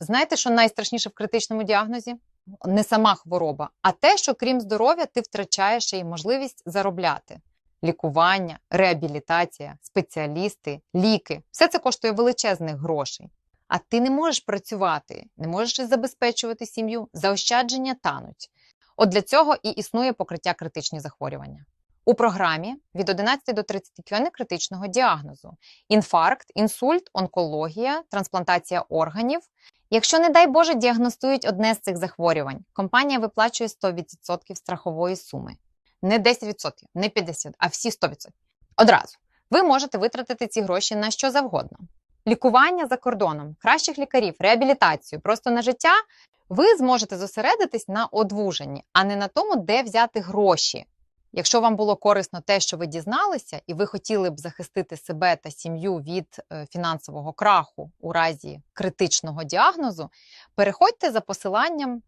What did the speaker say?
Знаєте, що найстрашніше в критичному діагнозі? Не сама хвороба, а те, що крім здоров'я, ти втрачаєш ще й можливість заробляти. Лікування, реабілітація, спеціалісти, ліки все це коштує величезних грошей. А ти не можеш працювати, не можеш забезпечувати сім'ю, заощадження тануть. От для цього і існує покриття критичні захворювання. У програмі від 11 до 30 QN критичного діагнозу: інфаркт, інсульт, онкологія, трансплантація органів. Якщо, не дай Боже, діагностують одне з цих захворювань, компанія виплачує 100% страхової суми. Не 10%, не 50%, а всі 100%. Одразу. Ви можете витратити ці гроші на що завгодно. Лікування за кордоном, кращих лікарів, реабілітацію, просто на життя. Ви зможете зосередитись на одвуженні, а не на тому, де взяти гроші. Якщо вам було корисно те, що ви дізналися, і ви хотіли б захистити себе та сім'ю від е, фінансового краху у разі критичного діагнозу, переходьте за посиланням